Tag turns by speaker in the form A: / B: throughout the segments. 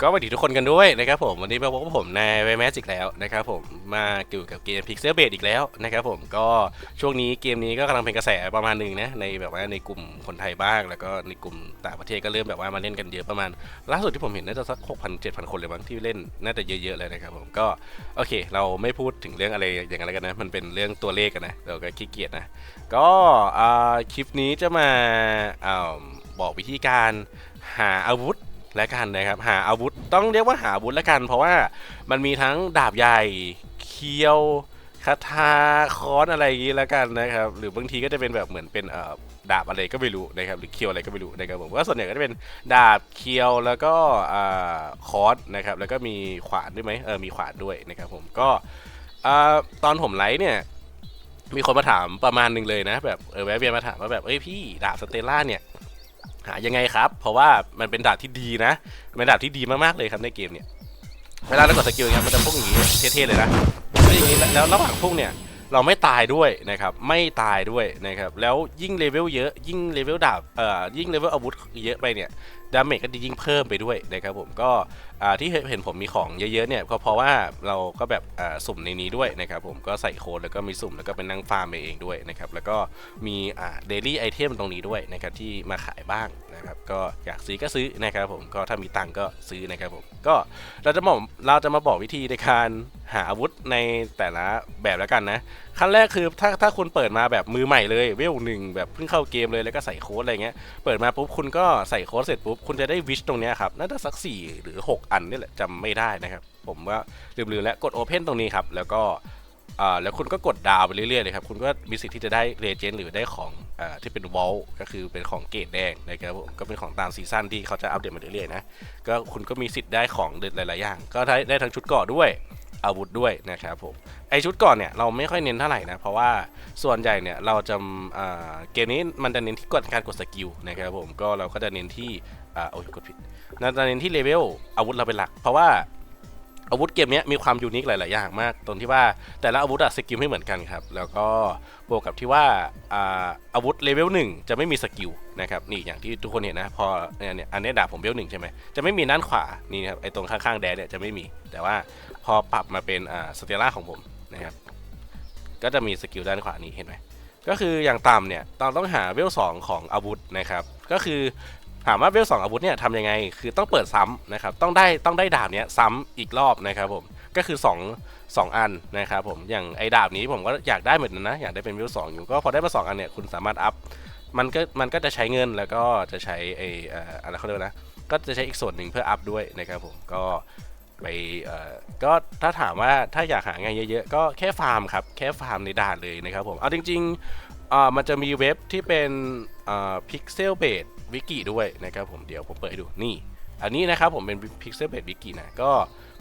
A: ก็สวัสดีทุกคนกันด้วยนะครับผมวันนี้มาพบกับผมในไวแมจิกแล้วนะครับผมมาเกี่ยวกับเกม Pixel b a s e อีกแล้วนะครับผมก็ช่วงนี้เกมนี้ก็กำลังเป็นกระแสประมาณหนึ่งนะในแบบว่าในกลุ่มคนไทยบ้าง แล้วก็ในกลุ่มต่างประเทศก็เริ่มแบบว่ามาเล่นกันเยอะประมาณ ล่าสุดที่ผมเห็นน่าจะสัก6,000 7,000คนเลยมั้งที่เล่นน่าจะเยอะๆเลยนะครับผมก็โอเค เราไม่พูดถึงเรื่องอะไรอย่างไรกันนะมันเป็นเรื่องตัวเลขกันนะเราก็ขี้เกียจนะก็คลิปนี้จะมาอ่าบอกวิธีการหาอาวุธ และกันนะครับหาอาวุธต้องเรียกว่าหาอาวุธแล้วกัน เพราะว่ามันมีทั้งดาบใหญ่เคียวคาถาค้อนอะไรอย่างนี้แล้วกันนะครับหรือบางทีก็จะเป็นแบบเหมือนเป็นดาบอะไรก็ไม่รู้นะครับหรือเคียวอะไรก็ไม่รู้นะครับผมว่าส่วนใหญ่ก็จะเป็นดาบเคียวแล้วก็คอนนะครับแล้วก็มีขวานด้วยไหมเออมีขวานด้วยนะครับผมก็ตอนผมไลฟ์เนี่ยมีคนมาถามประมาณหนึ่งเลยนะแบบเออแวะเวียนมาถามว่าแบบเอ้ยพี่ดาบสเตล่าเนี่ย หายังไงครับ เพราะว่ามันเป็นดาบที่ดีนะเป็นดาบที่ดีมากๆเลยครับในเกมเนี่ยเวลาเรากดสกิลเงี้ยมันจะพุ่งอย่างนี้เท่ๆเลยนะแล้วอย่างนี้แล้วระหว่างพุ่งเนี่ยเราไม่ตายด้วยนะครับไม่ตายด้วยนะครับแล้วยิ่งเลเวลเยอะยิ่งเลเวลดาบเอ่อยิ่งเลเวลอาวุธเยอะไปเนี่ยดาเมจก็จะยิ่งเพิ่มไปด้วยนะครับผมก็ที่เห็นผมมีของเยอะๆเนี่ยก็เพราะว่าเราก็แบบสุ่มในนี้ด้วยนะครับผมก็ใส่โค้ดแล้วก็มีสุ่มแล้วก็เป็นนั่งฟาร์มไปเองด้วยนะครับแล้วก็มีเดลี่ไอเทมตรงนี้ด้วยนะครับที่มาขายบ้างนะครับก็อยากซื้อก็ซื้อนะครับผมก็ถ้ามีตังก็ซื้อนะครับผมก็เราจะบอกเราจะมาบอกวิธีในการหาอาวุธในแต่ละแบบแล้วกันนะ ขั้นแรกคือถ้าถ้าคุณเปิดมาแบบมือใหม่เลยเวลหนึ่งแบบเพิ่งเข้าเกมเลยแล้วก็ใส่โค้ดอะไรเงี้ยเปิดมาปุ๊บคุณก็ใส่โค้ดเสร็จปุ๊บคุณจะได้วิชตรงนี้ครับน่าจะสัก 4 หรือ 6 อันนี่แหละจำไม่ได้นะครับ ผมว่าลืมๆแล้วกด Open ตรงนี้ครับ แล้วก็อ่าแล้วคุณก็กดดาวไปเรื่อยๆเลยครับ คุณก็มีสิทธิ์ที่จะได้เรเจนหรือได้ของอ่าที่เป็นวอลก็คือเป็นของเกรดแดงนะครับก็เป็นของตามซีซั่นที่เขาจะอัปเดตมาเรื่อยๆนะก็คุณก็มีสิทธิ์ได้ของหลายๆอย่าง ก็ได้ได้ทั้งชุดเกาะด้วย อาวุธด้วยนะครับผมไอชุดก่อนเนี่ยเราไม่ค่อยเน้นเท่าไหร่นะเพราะว่าส่วนใหญ่เนี่ยเราจะาเกมนี้มันจะเน้นที่กดการกดสกิลนะครับผมก็เราก็จะเน้นที่อ่าโอ้ยกดผิดเราจะเน้นที่เลเวลอาวุธเราเป็นหลัก เพราะว่าอาวุธเกมนี้มีความยูนิคหลาย ๆ อย่างมาก ตรงที่ว่าแต่ละอาวุธอะสกิลไม่เหมือนกันครับ แล้วก็บวกกับที่ว่าอาอาวุธเลเวลหนึ่งจะไม่มีสกิลนะครับนี่อย่างที่ทุกคนเห็นนะพอเนี่ยเนี่ยอันนี้ดาบผมเลเวลหนึ่งใช่ไหมจะไม่มีด้านขวานี่ครับไอ้ตรงข้าง ๆ แดนเนี่ยจะไม่มี แต่ว่า พอปรับมาเป็นอ่าสเตลล่าของผมนะครับ ก็จะมีสกิลด้านขวานี้เห็นไหมก็คืออย่างต่ำเนี่ยเราต้องหาเวลสองของอาวุธนะครับ ก็คือถามว่าเวลสองอาวุธเนี่ยทำยังไง คือต้องเปิดซ้ำนะครับ ต้องได้ต้องได้ดาบเนี้ยซ้ำอีกรอบนะครับผม ก็คือ 2 2 อันนะครับผม อย่างไอ้ดาบนี้ผมก็อยากได้เหมือนกันนะ อยากได้เป็นเวลสองอยู่ ก็พอได้มาสองอันเนี่ยคุณสามารถอัพ มันก็มันก็จะใช้เงินแล้วก็จะใช้ไอ้อะไรเขาเรียกนะ ก็จะใช้อีกส่วนหนึ่งเพื่ออัพด้วยนะครับผม ก็ ไปเอ่อก็ถ้าถามว่าถ้าอยากหาไงเยอะๆ ก็แค่ฟาร์มครับ แค่ฟาร์มในด่านเลยนะครับผม เอาจริงๆอ่ามันจะมีเว็บที่เป็นอ่า Pixel Base Wiki ด้วยนะครับผมเดี๋ยวผมเปิดให้ดูนี่ อันนี้นะครับผมเป็น Pixel Base Wiki นะก็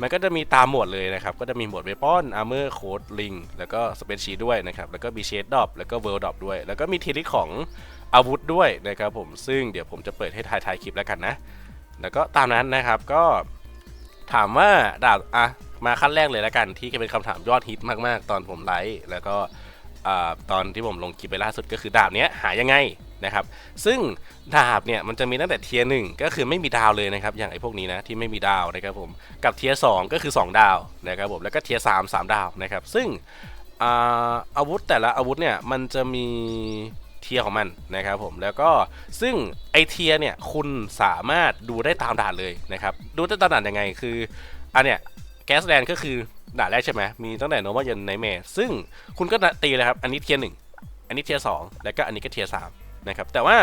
A: มันก็จะมีตามหมวดเลยนะครับ ก็จะมีหมวด Weapon Armor Code Link แล้วก็ Spreadsheet ด้วยนะครับ แล้วก็มี Shade Drop แล้วก็ World Drop ด้วย แล้วก็มีทีลิของอาวุธด้วยนะครับผมซึ่งเดี๋ยวผมจะเปิดให้ทายทายคลิปแล้วกันนะ แล้วก็ตามนั้นนะครับก็ ถามว่าดาบอะมาขั้นแรกเลยแล้วกันที่เป็นคำถามยอดฮิตมากๆ ตอนผมไลฟ์แล้วก็อตอนที่ผมลงคลิปไปล่าสุดก็คือดาบเนี้ยหายังไงนะครับ ซึ่งดาบเนี่ยมันจะมีตั้งแต่เทียร์หนึ่งก็คือไม่มีดาวเลยนะครับ อย่างไอ้พวกนี้นะที่ไม่มีดาวนะครับผมกับเทียร์สก็คือ 2 ดาวนะครับผมแล้วก็เทียร์สามสามดาวนะครับ ซึ่งออาวุธแต่ละอาวุธเนี่ยมันจะมี เทียของมันนะครับผมแล้วก็ซึ่งไอเทียเนี่ยคุณสามารถดูได้ตามด่านเลยนะครับดูได้ตามด่านยังไงคืออันเนี้ยแก๊สแลนก็คือด่านแรกใช่ไหมมีตั้งแต่โนมายันไนเมซึ่งคุณก็ตีเลยครับอันนี้เทียหนึ่งอันนี้เทียสองแล้วก็อันนี้ก็เทียสามนะครับแต่ว่า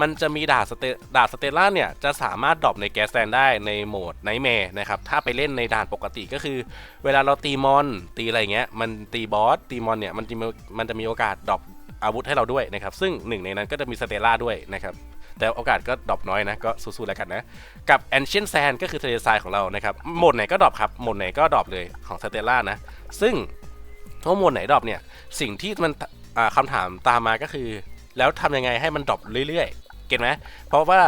A: มันจะมีดาบสเตดาบสเตล่าเนี่ยจะสามารถดรอปในแกสแตนได้ในโหมดไนแมร์นะครับถ้าไปเล่นในด่านปกติก็คือ เวลาเราตีมอนตีอะไรเงี้ยมันตีบอสตีมอนเนี่ยมันจะมีมันจะมีโอกาสดรอป อาวุธให้เราด้วยนะครับ ซึ่งหนึ่งในนั้นก็จะมีสเตลล่าด้วยนะครับ แต่โอกาสก็ดรอปน้อยนะ ก็สู้ๆแล้วกันนะ กับ Ancient Sand ก็คือทะเลทรายของเรานะครับโหมดไหนก็ดรอปครับโหมดไหนก็ดรอปเลยของสเตลล่านะ ซึ่งถ้าโหมดไหนดรอปเนี่ย สิ่งที่มันอ่าคำถามตามมาก็คือ แล้วทำยังไงให้มันดรอปเรื่อย เก็ตไหมเพราะว่า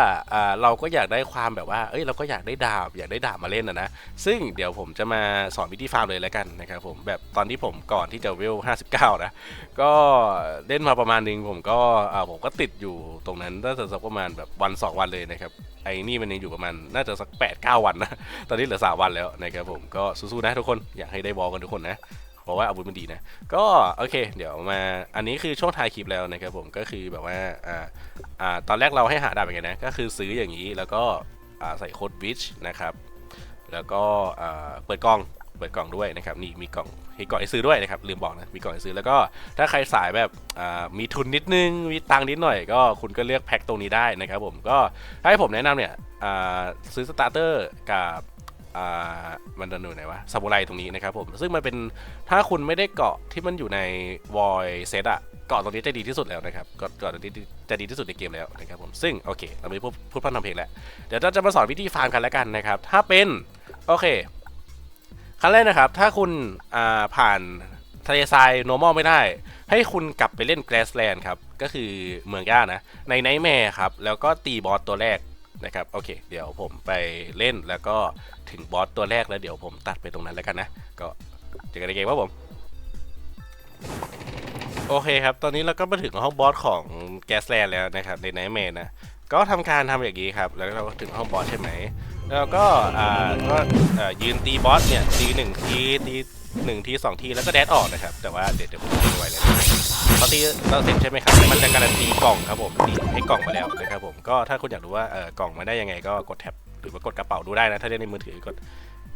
A: เราก็อยากได้ความแบบว่า เอ้ยเราก็อยากได้ดาบอยากได้ดาบมาเล่นนะนะ ซึ่งเดี๋ยวผมจะมาสอนวิธีฟาร์มเลยแล้วกันนะครับผมแบบตอนที่ผมก่อนที่จะเวล 59 นะ ก็เล่นมาประมาณนึงผมก็ผมก็ติดอยู่ตรงนั้นน่าจะสักประมาณแบบวัน 2 วันเลยนะครับไอ้นี่มันยังอยู่ประมาณน่าจะสัก8 9 วันนะ ตอนนี้เหลือ 3 วันแล้วนะครับผมก็สู้ๆนะทุกคนอยากให้ได้บอลกันทุกคนนะ เพราะว่าอาวุธมันดีนะ ก็โอเค เดี๋ยวมา อันนี้คือช่วงท้ายคลิปแล้วนะครับผม ก็คือแบบว่าอ่าอ่าตอนแรกเราให้หาดาบยังไงนะ ก็คือซื้ออย่างนี้แล้วก็อ่าใส่โค้ดวิชนะครับ แล้วก็อ่าเปิดกล่อง เปิดกล่องด้วยนะครับ นี่มีกล่องมีกล่องให้ซื้อด้วยนะครับ ลืมบอกนะ มีกล่องให้ซื้อ แล้วก็ถ้าใครสายแบบมีทุนนิดนึง มีตังค์นิดหน่อย ก็คุณก็เลือกแพ็คตรงนี้ได้นะครับผม ก็ถ้าให้ผมแนะนำเนี่ยซื้อสตาร์เตอร์กับ มันจะอยู่ไหนวะซามูไรตรงนี้นะครับผม ซึ่งมันเป็นถ้าคุณไม่ได้เกาะที่มันอยู่ในวอยเซตอะเกาะตรงนี้จะดีที่สุดแล้วนะครับเกาะเกาะตรงนี้จะดีที่สุดในเกมแล้วนะครับผมซึ่งโอเค เราไม่พูดพูดพร่ำทำเพลงแล้วเดี๋ยวเราจะมาสอนวิธีฟาร์มกันแล้วกันนะครับถ้าเป็นโอเคขั้นแรกนะครับ ถ้าคุณผ่านทะเลทราย normal ไม่ได้ ให้คุณกลับไปเล่น grassland ครับ ก็คือเมืองย่านะ ในไนท์แมร์ครับ แล้วก็ตีบอสตัวแรก นะครับโอเค เดี๋ยวผมไปเล่นแล้วก็ถึงบอสตัวแรกแล้วเดี๋ยวผมตัดไปตรงนั้นแล้วกันนะ ก็เจอกันในเกมครับผม โอเคครับ ตอนนี้เราก็มาถึงห้องบอสของแกสแลนแล้วนะครับในไนท์แมร์นะก็ทำการทำอย่างนี้ครับ แล้วเราก็ถึงห้องบอสใช่ไหมแล้วก็อ่าก็อ่ายืนตีบอสเนี่ยตีหนึ่งทีตีหนึ่งทีสองทีแล้วก็แดดออกนะครับ แต่ว่าเดี๋ยวเดี๋ยวผมจะไว้เลย นะพอตีเราเสร็จใช่ไหมครับ มันจะการันตีกล่องครับผมตีให้กล่องมาแล้วนะครับผม ก็ถ้าคุณอยากรู้ว่าเออกล่องมาได้ยังไงก็กดแท็บหรือว่ากดกระเป๋าดูได้นะ ถ้าเล่นในมือถือกด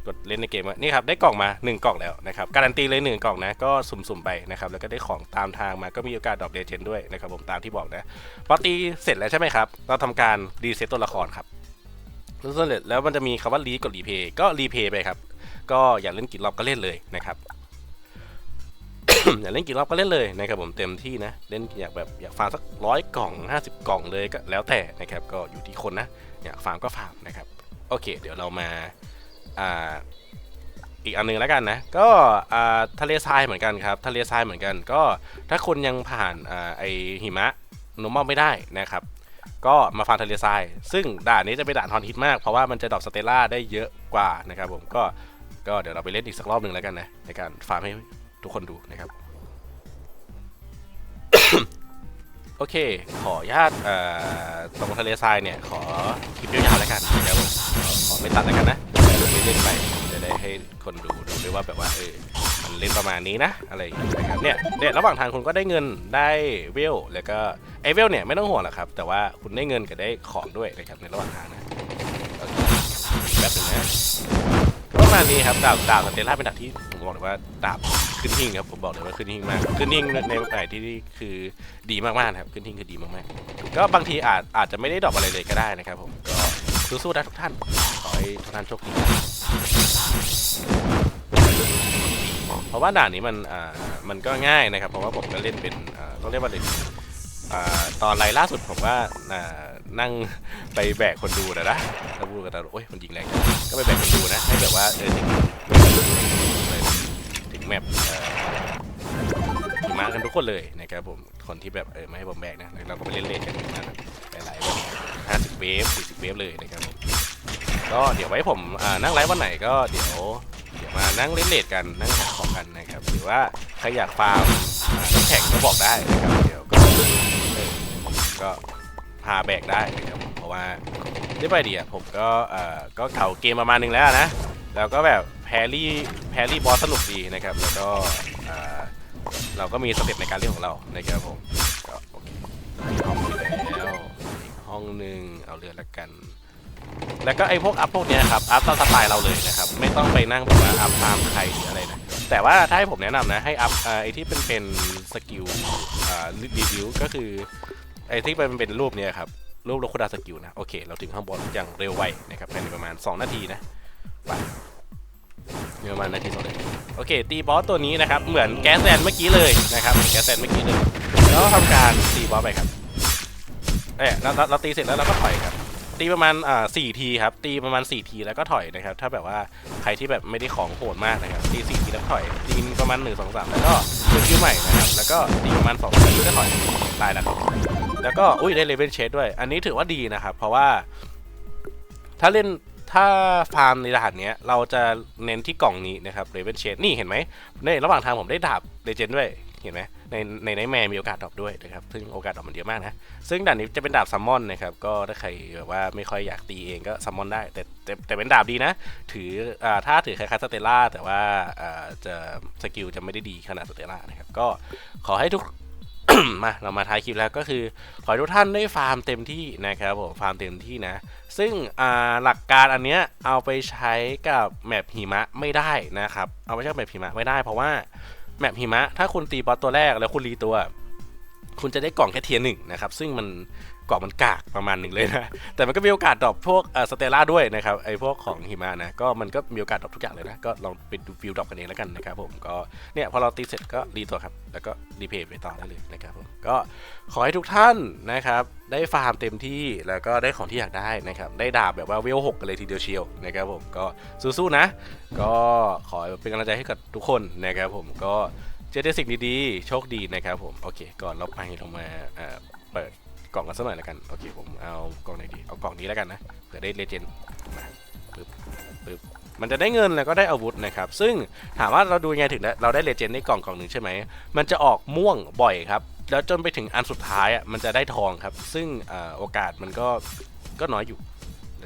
A: กดเล่นในเกมนี่ครับได้กล่องมา 1 กล่องแล้วนะครับการันตีเลย 1 กล่องนะก็สุ่มๆไปนะครับแล้วก็ได้ของตามทางมาก็มีโอกาสดรอปเดเจนด้วยนะครับผมตามที่บอกนะพอตีเสร็จแล้วใช่ไหมครับ เราทำการรีเซ็ตตัวละครครับแล้วเสร็จแล้วมันจะมีคำว่ารีกดรีเพย์ก็รีเพย์ไปครับก็อยากเล่นกี่รอบก็เล่นเลยนะครับ อยากเล่นกี่รอบก็เล่นเลยนะครับผมเต็มที่นะเล่นอยากแบบอยากฟาร์มสักร้อยกล่อง 50 กล่องเลยก็แล้วแต่นะครับก็อยู่ที่คนนะอยากฟาร์มก็ฟาร์มนะครับโอเค เดี๋ยวเรามาอ่าอีกอันหนึงแล้วกันนะ ก็ทะเลทรายเหมือนกันครับ ทะเลทรายเหมือนกัน ก็ถ้าคุณยังผ่านอาไอหิมะนมอลไม่ได้นะครับ ก็มาฟาร์มทะเลทราย ซึ่งด่านนี้จะเป็นด่านฮอนฮิตมาก เพราะว่ามันจะดรอปสเตล่าได้เยอะกว่านะครับผม ก็ ก็เดี๋ยวเราไปเล่นอีกสักรอบหนึ่งแล้วกันนะ ในการฟาร์มให้ ทุกคนดูนะครับ โอเค ขออนุญาตตรงทะเลทรายเนี่ย ขอคลิปยาวๆแล้วกันนะครับขอไม่ตัดแล้วกันนะเล่นไปจะได้ให้คนดูดูด้วยว่าแบบว่าเออมันเล่นประมาณนี้นะ อะไรอย่างเงี้ยนะครับเนี่ยเนี่ยระหว่างทางคุณก็ได้เงินได้เวลแล้วก็ไอเวลเนี่ยไม่ต้องห่วงหรอกครับ แต่ว่าคุณได้เงินกับได้ของด้วยนะครับในระหว่างทางนะแป๊บนึงนะ ประมาณนี้ครับดาบดาบสเตลล่าเป็นดาบที่ผมบอกเลยว่าดาบขึ้นหิ่งครับผมบอกเลยว่าขึ้นหิ่งมากขึ้นหิ่งในในที่ที่คือดีมากๆครับขึ้นหิ่งคือดีมากๆ ก็บางทีอาจอาจจะไม่ได้ดรอกอะไรเลยก็ได้นะครับผมก็สู้ๆนะทุกท่านขอให้ทุกท่านโชคดีเพราะว่าด่านนี้มันอ่ามันก็ง่ายนะครับ เพราะว่าผมก็เล่นเป็นอ่าต้องเรียกว่าเล่นอ่าตอนไลฟ์ล่าสุดผมว่าอ่า นั่งไปแบกคนดูนะนะแล้วพูดกันตลอดโอ้ยมันยิงแรงก็ไปแบกคนดูนะให้แบบว่าเออถึงถึงแมปเอ่อหิมะกันทุกคนเลยนะครับผมคนที่แบบเออไม่ให้ผมแบกนะเราก็ไปเล่นเล่นกันนะหลายๆแบบห้าสิบเวฟสี่สิบเวฟเลยนะครับผมก็เดี๋ยวไว้ผมนั่งไลฟ์วันไหนก็เดี๋ยวเดี๋ยวมานั่งเล่นเลดกันนั่งหาของกันนะครับหรือว่าใครอยากฟาร์มอ่แข็งก็บอกได้นะครับเดี๋ยวก็ก็าแบกได้นะครับเพราะว่าด้ไปเดียผมก็เอ่อก็เก่าเกมประมาณนึงแล้วนะ แล้วก็แบบแพรี่แพรี่บอสสนุกดีนะครับ แล้วก็อ่าเราก็มีสเต็ปในการเล่นของเรานะครับผมก็โอเคห้องแล้วห้องหนึ่งเอาเรือละกัน แล้วก็ไอ้พวกอัพพวกเนี้ยครับอัพตามสไตล์เราเลยนะครับ ไม่ต้องไปนั่งแบบว่าอัพตามใครหรืออะไรนะแต่ว่าถ้าให้ผมแนะนำนะให้อัพเอ่อไอ้ที่เป็นเป็นสกิลอ่ารีวิวก็คือ ไอ้ที่เป็นเป็นรูปเนี้ยครับ รูปโลคุดาสกิลนะ โอเค เราถึงข้างบนอย่างเร็วไวนะครับภายในประมาณ 2 นาทีนะไปประมาณนาทีสองนาทีโอเค ตีบอสตัวนี้นะครับ เหมือนแก๊สแซนเมื่อกี้เลยนะครับแก๊สแซนเมื่อกี้เลย แล้วทำการตีบอสไปครับเอ๊ะเราเราเราตีเสร็จแล้วเราก็ถอยครับ ตีประมาณอ่าสี่ทีครับ ตีประมาณสี่ทีแล้วก็ถอยนะครับ ถ้าแบบว่าใครที่แบบไม่ได้ของโหดมากนะครับ ตีสี่ทีแล้วถอย ตีประมาณหนึ่งสองสามแล้วก็สกิลใหม่นะครับ แล้วก็ตีประมาณสองทีก็ถอย ตายแล้ว แล้วก็อุ้ยได้เลเวลเชดด้วย อันนี้ถือว่าดีนะครับ เพราะว่า ถ้าเล่นถ้าฟาร์มในด่านเนี้ย เราจะเน้นที่กล่องนี้นะครับเลเวลเชดนี่เห็นไหมในระหว่างทางผมได้ดาบเลเจนด์ด้วยเห็นไหมในในในแมมีโอกาสดรอปด้วยนะครับ ซึ่งโอกาสดรอปมันเยอะมากนะ ซึ่งดานนี้จะเป็นดาบซัมมอนนะครับ ก็ถ้าใครแบบว่าไม่ค่อยอยากตีเองก็ซัมมอนได้ แต่แต่แต่เป็นดาบดีนะ ถืออ่าถ้าถือคล้ายๆสเตลล่าแต่ว่าอ่าจะสกิลจะไม่ได้ดีขนาดสเตลล่านะครับ ก็ขอให้ทุก มาเรามาท้ายคลิปแล้วก็คือ ขอให้ทุกท่านได้ฟาร์มเต็มที่นะครับผมฟาร์มเต็มที่นะ ซึ่งหลักการอันเนี้ยเอาไปใช้กับแมปหิมะไม่ได้นะครับ เอาไปใช้กับแมปหิมะไม่ได้ เพราะว่าแมปหิมะถ้าคุณตีบอสตัวแรกแล้วคุณรีตัว คุณจะได้กล่องแค่เทียร์หนึ่งนะครับ ซึ่งมัน กล่องมันกากประมาณหนึ่งเลยนะ แต่มันก็มีโอกาสดรอปพวกสเตลล่าด้วยนะครับไอพวกของหิมะนะก็มันก็มีโอกาสดรอปทุกอย่างเลยนะ ก็ลองไปดูวิวดรอปกันเองแล้วกันนะครับผมก็เนี่ยพอเราตีเสร็จก็รีตัวครับ แล้วก็รีเพย์ไปต่อได้เลยนะครับผมก็ขอให้ทุกท่านนะครับได้ฟาร์มเต็มที่แล้วก็ได้ของที่อยากได้นะครับได้ดาบแบบว่าเวลหกกันเลยทีเดียวเชียวนะครับผมก็สู้ๆนะ ก็ขอเป็นกำลังใจให้กับทุกคนนะครับผมก็เจอแต่สิ่งดีๆโชคดีนะครับผมโอเคก่อนเราไปเรามาเอ่อเปิด กล่องกันสักหน่อยแล้วกัน โอเคผมเอากล่องไหนดี เอากล่องนี้แล้วกันนะเผื่อได้เลเจนด์มาปึ๊บปึ๊บมันจะได้เงินแล้วก็ได้อาวุธนะครับ ซึ่งถามว่าเราดูยังไงถึงได้เราได้เลเจนด์ได้กล่องกล่องหนึ่งใช่ไหม มันจะออกม่วงบ่อยครับ แล้วจนไปถึงอันสุดท้ายอะมันจะได้ทองครับ ซึ่งอโอกาสมันก็ก็น้อยอยู่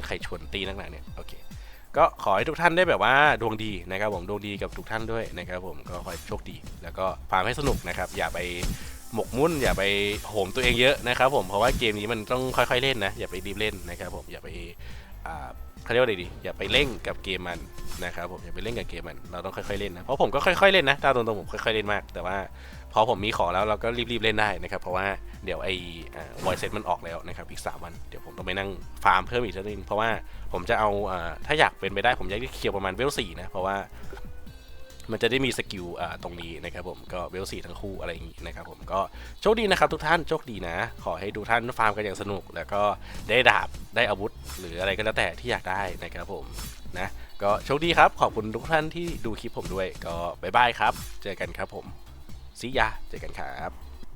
A: ใครชวนตีนักหนาเนี่ยโอเคก็ขอให้ทุกท่านได้แบบว่าดวงดีนะครับผมดวงดีกับทุกท่านด้วยนะครับผมก็ขอให้โชคดี แล้วก็ฟาร์มให้สนุกนะครับ อย่าไป หมกมุ่นอย่าไปโหมตัวเองเยอะนะครับผมเพราะว่าเกมนี้มันต้องค่อยๆเล่นนะอย่าไปรีบเล่นนะครับผมอย่าไปเขาเรียกว่าอะไรดีอย่าไปเล่นกับเกมมันนะครับผมอย่าไปเล่นกับเกมมันเราต้องค่อยๆเล่นนะเพราะผมก็ค่อยๆเล่นนะตามตรงๆผมค่อยๆเล่นมาก แต่ว่าพอผมมีของแล้วเราก็รีบๆเล่นได้นะครับเพราะว่าเดี๋ยวไอ้วอยเซ็ตมันออกแล้วนะครับอีกสามวันเดี๋ยวผมต้องไปนั่งฟาร์มเพิ่มอีกสักนิดเพราะว่าผมจะเอาถ้าอยากเป็นไปได้ผมอยากได้เคลียร์ประมาณเวลสี่นะเพราะว่า มันจะได้มีสกิลอ่าตรงนี้นะครับผมก็เวลสี่ทั้งคู่อะไรอย่างนี้นะครับผมก็โชคดีนะครับทุกท่านโชคดีนะ ขอให้ทุกท่านฟาร์มกันอย่างสนุก แล้วก็ได้ดาบได้อาวุธ หรืออะไรก็แล้วแต่ที่อยากได้นะครับผมนะก็โชคดีครับ ขอบคุณทุกท่านที่ดูคลิปผมด้วย ก็บ๊ายบายครับ เจอกันครับผมซิยาเจอกันครับ